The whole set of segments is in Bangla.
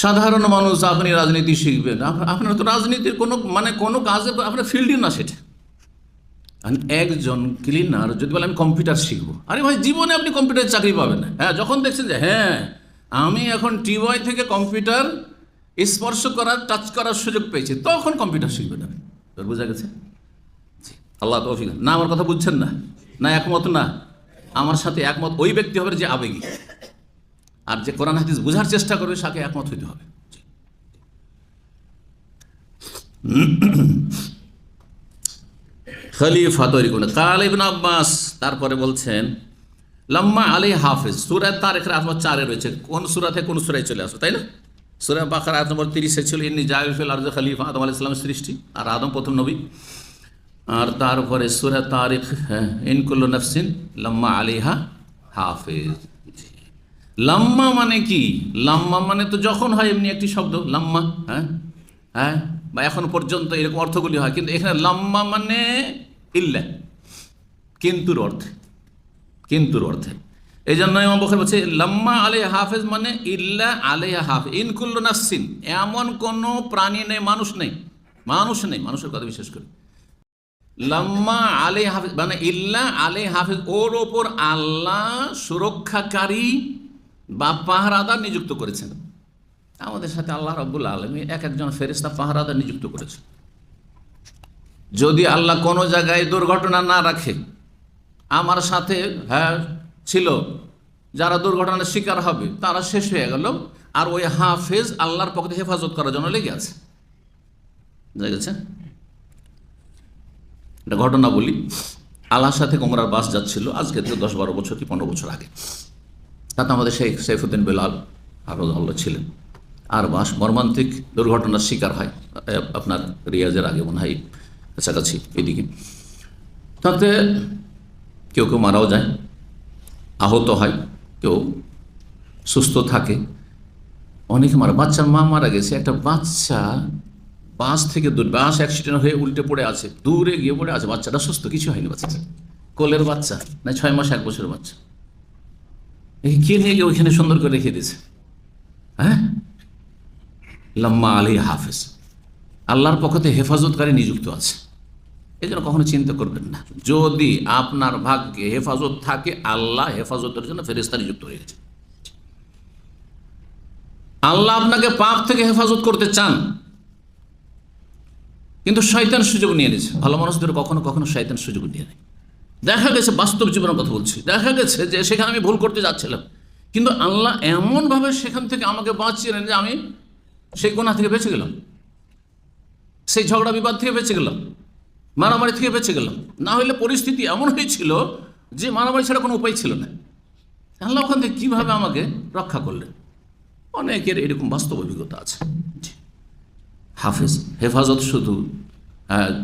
সাধারণ মানুষ আপনি রাজনীতি শিখবেন। আপনার তো রাজনীতির কোনো মানে কোনো কাজে আপনার ফিল্ডই না সেটা। একজন ক্লিনার যদি বলে আমি কম্পিউটার শিখব। আরে ভাই, জীবনে আপনি কম্পিউটার চাকরি পাবেন না। হ্যাঁ যখন দেখছেন যে হ্যাঁ আমি এখন টিওয়াই থেকে কম্পিউটার স্পর্শ করার টাচ করার সুযোগ পেয়েছি, তখন কম্পিউটার শিখবেন আপনি। বোঝা গেছে? আল্লাহ তৌফিক না, আমার কথা বুঝছেন না। না, একমত না। আমার সাথে একমত ওই ব্যক্তি হবে যে আবেগী। আর যে কোরআন হাদিস বোঝার চেষ্টা করবে সাকে একমত হইতে হবে। খলিফা তৈরি করলেন। কাল ইবন আব্বাস তারপরে বলছেন লম্মা আলী হাফিজ সুরায় তার এখানে আত্ম চারে রয়েছে। কোন সুরা থেকে কোন সুরায় চলে আসো তাই না? সুরা বাকার আয়াত নম্বর তিরিশে ছিল ইন্নি জাহিফুল আর্জ খলিফা আদম আলাহ ইসলামের সৃষ্টি আর আদম প্রথম নবী। আর তারপরে সুরা তারিখ হ্যাঁ, ইনকুল্লু নফসিন লম্মা আলিহা হাফিজ। লাম্মা মানে কি? লাম্মা মানে তো যখন হয় এমনি একটি শব্দ, লাম্মা হ্যাঁ? হ্যাঁ? বা এখন পর্যন্ত এরকম অর্থগুলি হয়, কিন্তু এখানে লাম্মা মানে ইল্লা, কিন্তুর অর্থে কিন্তুর অর্থে। এই জন্য বলছে, লাম্মা আলে হাফেজ মানে ইল্লা আলে হাফেজ ইনকুল্লু নাসিন এমন কোনো প্রাণী নেই, মানুষ নেই মানুষ নেই, মানুষের কথা বিশেষ করে। লাম্মা আলে হাফিজ মানে ইল্লা আলে হাফেজ, ওর ওপর আল্লাহ সুরক্ষাকারী বা পাহারাদার নিযুক্ত করেছেন। আমাদের সাথে আল্লাহ রব্বুল আলমী এক একজন ফেরিস্তা পাহারাদার নিযুক্ত করেছে যদি আল্লাহ কোনো জায়গায় দুর্ঘটনা না রাখে, আমার সাথে হ্যাঁ ছিল, যারা দুর্ঘটনার শিকার হবে, তারা শেষ হয়ে গেল, আর ওই হাফেজ আল্লাহর পক্ষে হেফাজত করার জন্য লেগে আছে। বুঝা একটা ঘটনা বলি। আল্লাহর সাথে কোমরার বাস যাচ্ছিল, আজকে থেকে দশ বারো বছর কি পনেরো বছর আগে। তাতে আমাদের শেখ সাইফুদ্দিন বেলাল আল্লাহ ছিলেন। আর বাস মর্মান্তিক দুর্ঘটনার শিকার হয় আপনার রিয়াজের আগে মনে হয় কাছাকাছি এদিকে। তাতে কেউ কেউ মারাও যায়, আহত হয়, কেউ সুস্থ থাকে। অনেকে মারা, বাচ্চার মা মারা গেছে, একটা বাচ্চা বাস থেকে দূর, বাস অ্যাক্সিডেন্ট হয়ে উল্টে পড়ে আছে, দূরে গিয়ে পড়ে আছে, বাচ্চাটা সুস্থ, কিছু হয়নি বাচ্চাটা। কোলের বাচ্চা, না ছয় মাস, এক বছরের বাচ্চা। কে নিয়ে গিয়ে ওইখানে সুন্দর করে রেখে দিয়েছে? হ্যাঁ? লাম্মা আলী হাফেজ। আল্লাহর পক্ষ থেকে হেফাজতকারী নিযুক্ত আছে। এই জন্য কখনো চিন্তা করবেন না। যদি আপনার ভাগ্যে হেফাজত থাকে, আল্লাহ হেফাজতের জন্য ফেরেস্তা নিযুক্ত হয়ে গেছে। আল্লাহ আপনাকে পাপ থেকে হেফাজত করতে চান, কিন্তু শয়তান সুযোগ নিয়ে নিয়েছে। ভালো মানুষদের কখনো কখনো শয়তান সুযোগ নিয়ে নেয় দেখা গেছে বাস্তব জীবনের কথা বলছি। দেখা গেছে যে সেখানে আমি ভুল করতে যাচ্ছিলাম। কিন্তু আল্লাহ এমনভাবে সেখান থেকে আমাকে বাঁচিয়ে নেন যে আমি সেই গোনা থেকে বেঁচে গেলাম। সেই ঝগড়া বিবাদ থেকে বেঁচে গেলাম। মারামারি থেকে বেঁচে গেলাম। না হলে পরিস্থিতি এমন হয়েছিল যে মারামারি ছাড়া কোনো উপায় ছিল না। আল্লাহ ওখান থেকে কীভাবে আমাকে রক্ষা করলেন? অনেকের এরকম বাস্তব অভিজ্ঞতা আছে। হাফেজ, হেফাজত শুধু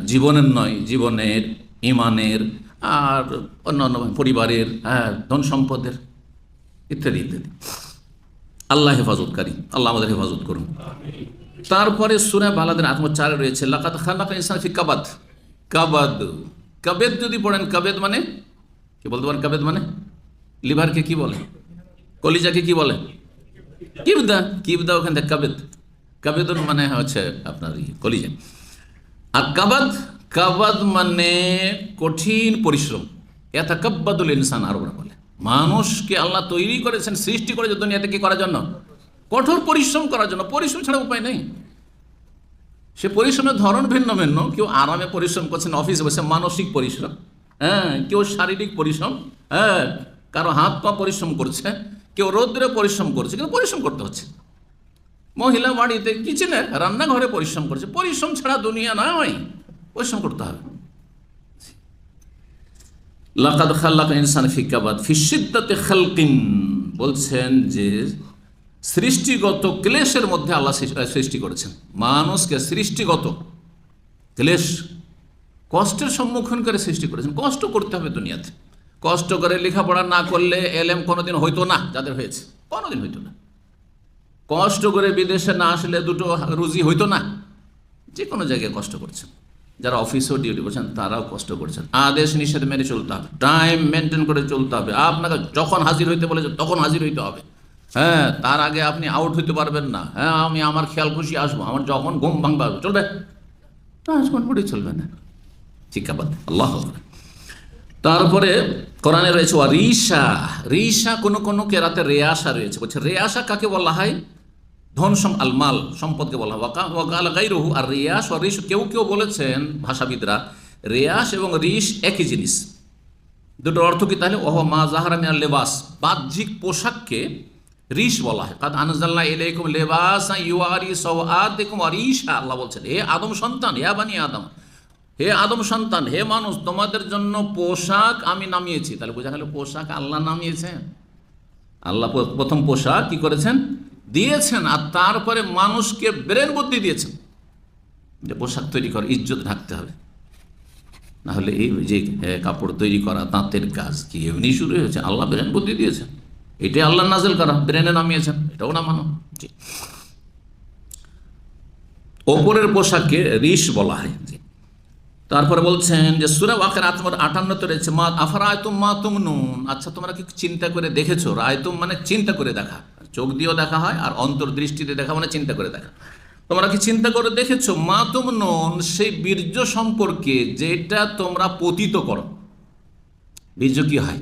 জীবনের নয়, জীবনের ইমানের আর অন্যান্য পরিবারের হ্যাঁ ধন সম্পদের ইত্যাদি ইত্যাদি। আল্লাহ হেফাজতকারী আল্লাহ আমাদের হেফাজত করুন। তারপরে সুরে বালাদের আত্মচারে রয়েছে লাকাত খালাকা ফি কাবাদ। কাবাদ কাবেদ যদি পড়েন কাবেদ মানে? কি বলতে পারেন কাবেদ মানে? লিভারকে কি বলে? কলিজাকে কি বলে? কিবদা কিবদা ওখান থেকে কাবেদ। কাবেদুর মানে হচ্ছে আপনার ই, কলিজা। আর কাবাদ কাবাদ মানে কঠিন পরিশ্রম। এটা কাব্বাদুল ইনসান আরবরা বলে। মানুষকে আল্লাহ তৈরি করেছেন, সৃষ্টি করেছে দুনিয়াতে কি করার জন্য? কঠোর পরিশ্রম করার জন্য। পরিশ্রম ছাড়া উপায় নেই। সে পরিশ্রমের ধরন ভিন্ন ভিন্ন। কেউ আরামে পরিশ্রম করছেন অফিসে বসে মানসিক পরিশ্রম। হ্যাঁ কেউ শারীরিক পরিশ্রম। হ্যাঁ কারও হাত পা পরিশ্রম করছে, কেউ রৌদ্রে পরিশ্রম করছে, কিন্তু পরিশ্রম করতে হচ্ছে। মহিলা বাড়িতে কিচেনে, রান্নাঘরে পরিশ্রম করছে। পরিশ্রম ছাড়া দুনিয়া নয়। পরিশ্রম করতে হবে। লাকাদ খাল্লাক ইনসান ফিকাবাদ ফিসিদ্দাতে খালকিন বলছেন যে সৃষ্টিগত ক্লেশের মধ্যে আল্লাহ সৃষ্টি করেছেন। মানুষকে সৃষ্টিগত ক্লেশ কষ্টের সম্মুখীন করে সৃষ্টি করেছেন। কষ্ট করতে হবে দুনিয়াতে। কষ্ট করে লেখাপড়া না করলে এলেম কোনোদিন হইতো না, যাদের হয়েছে। কোনোদিন হইতো না। কষ্ট করে বিদেশে না আসলে দুটো রুজি হইতো না। যে কোনো জায়গায় কষ্ট করছেন। যারা অফিসেও ডিউটি করছেন, তারাও কষ্ট করছেন। আদেশ নিষেধ মেনে চলতে হবে। টাইম মেনটেন করে চলতে হবে। আপনাকে যখন হাজির হইতে বলেছে, তখন হাজির হইতে হবে। হ্যাঁ তার আগে আপনি আউট হইতে পারবেন না। হ্যাঁ আমি আমার খেয়াল খুশি আসব। আমার যখন ঘুম ভাঙবে চলবে? ঘণ্টা চলবে না। শিক্ষাবাদ আল্লাহ তারপরে কোরআনে রয়েছে রিসা রিসা কোনো কোনো কেরাতে রেয়াসা রয়েছে। বলছে রেয়াসা কাকে বলা হয়? ধন সম আলমাল সম্পদকে বলা হয়। ওয়াকা- ওয়াকাল গাইরহু আর রিয়াস ও রিস কেউ কেউ বলেছেন ভাষাবিদরা রেয়াস এবং রিস একই জিনিস। দুটোর অর্থ কি তাহলে? ওহ মা জাহারা মিনাল লেবাস। বাহ্যিক পোশাককে রিস বলা হয়। কাদ আনজাল্লাহ ইলাইকুম লেবাস ইউআরি সাওআতিকুম আরিশা আল্লাহ বলছেন, হে আদম সন্তান, হে বানি আদম, হে আদম সন্তান, হে মানুষ, তোমাদের জন্য পোশাক আমি নামিয়েছি। তাহলে বোঝা গেল পোশাক আল্লাহ নামিয়েছেন। আল্লাহ প্রথম পোশাক কি করেছেন? দিয়েছেন আর তারপরে মানুষকে ব্রেন বুদ্ধি দিয়েছেন যে পোশাক তৈরি করে, ইজ্জত ঢাকতে হবে। না হলে এই যে কাপড় তৈরি করা তাঁতের কাজ কি, এমনি শুরু হয়েছে। আল্লাহ ব্রেন বুদ্ধি দিয়েছেন। এটাই আল্লাহ নাজেল করা, ব্রেনে নামিয়েছেন। এটাও না মানো? জি। ওপরের পোশাককে রিস বলা হয়। জি। তারপরে বলছেন যে, সুরা ওয়াকের আত্মর আটান্নতে রয়েছে, মা আফারা আয়তুম মা তুম নুন আচ্ছা তোমরা কি চিন্তা করে দেখেছ? রায়তুম মানে চিন্তা করে দেখা। চোখ দিয়েও দেখা হয় আর অন্তর্দৃষ্টিতে দেখা মানে চিন্তা করে দেখা। তোমরা কি চিন্তা করে দেখেছ? মা তুম নুন, সেই বীর্য সম্পর্কে যেটা তোমরা পতিত করো। বীর্য কি হয়?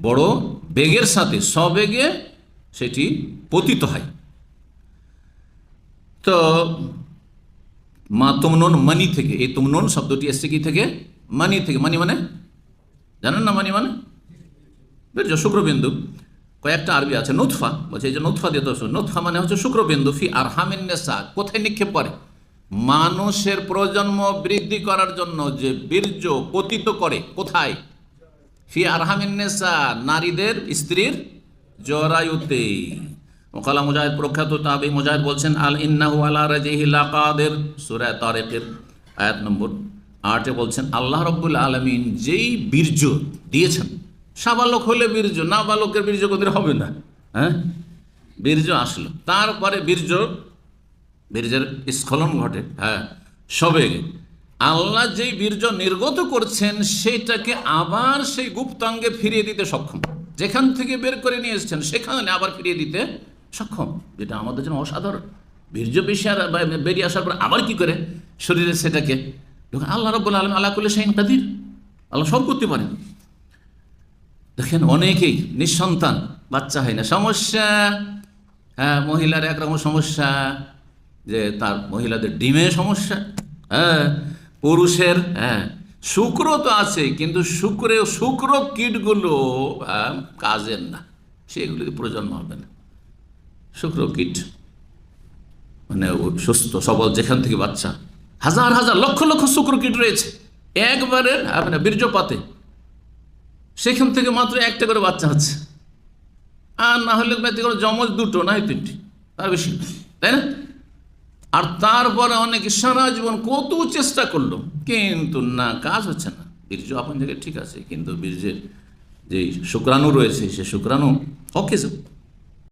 বড় বেগের সাথে সবেগে সেটি পতিত হয়। তো মা তুমনন মানি থেকে, এই তুমনন শব্দটি এসছে কি থেকে? মানি থেকে, মানি মানে? জানেন না মানি মানে? বীর্য, শুক্রবিন্দু। কয়েকটা আরবি আছে নুৎফা বলছে এই যে নুৎফা দিয়ে তো নুৎফা মানে হচ্ছে শুক্রবিন্দু, ফি আর হামিন নেশা কোথায় নিক্ষেপ করে? মানুষের প্রজন্ম বৃদ্ধি করার জন্য যে বীর্য পতিত করে, কোথায়? ফি আরহামিন নেসা, নারীদের স্ত্রীর জরায়ুতে। ওকালা মুজাহিদ, প্রখ্যাত তাবি মুজাহিদ বলছেন, আল ইন্নাহু আলা রাজিহি লাকাদের, সূরা তারিকের আয়াত নম্বর আটে বলছেন, আল্লাহ রব্বুল আলমিন যেই বীর্য দিয়েছেন সাবালক হলে বীর্য না বালকের বীর্য কোদের হবে না। হ্যাঁ? বীর্য আসলো। তারপরে বীর্য, বীর্যের স্খলন ঘটে। হ্যাঁ? সবে আল্লাহ যেই বীর্য নির্গত করছেন সেটাকে আবার সেই গুপ্তাঙ্গে ফিরিয়ে দিতে সক্ষম। যেখান থেকে বের করে নিয়ে এসেছেন, সেখানে আবার ফিরিয়ে দিতে সক্ষম। যেটা আমাদের জন্য অসাধারণ। বীর্য বেশি আর বেরিয়ে আসার পর আবার কি করে? শরীরে সেটাকে আল্লাহ রব্বুল আলম আল্লাহ করলে সেই কাদির। আল্লাহ সব করতে পারেন। দেখেন অনেকেই নিঃসন্তান বাচ্চা হয় না। সমস্যা হ্যাঁ মহিলার একরকম সমস্যা যে তার মহিলাদের ডিমে সমস্যা হ্যাঁ পুরুষের হ্যাঁ শুক্র তো আছে কিন্তু শুক্রে শুক্র কীটগুলো আহ, কাজের না। সেগুলিতে প্রজন্ম হবে না। শুক্র কীট মানে সুস্থ সবল যেখান থেকে বাচ্চা। হাজার হাজার লক্ষ লক্ষ শুক্র কীট রয়েছে। একবারে আপনার বীর্যপাতে। সেখান থেকে মাত্র একটা করে বাচ্চা হচ্ছে। আর না হলে ব্যক্তি করে জমজ দুটো নাই তিনটি। তার বেশি তাই না? আর তারপরে অনেকে সারা জীবন কত চেষ্টা করল, কিন্তু না, কাজ হচ্ছে না। বীর্য আপন জায়গায় ঠিক আছে, কিন্তু বীর্যের যে শুক্রাণু রয়েছে, সে শুক্রাণু অকেজ।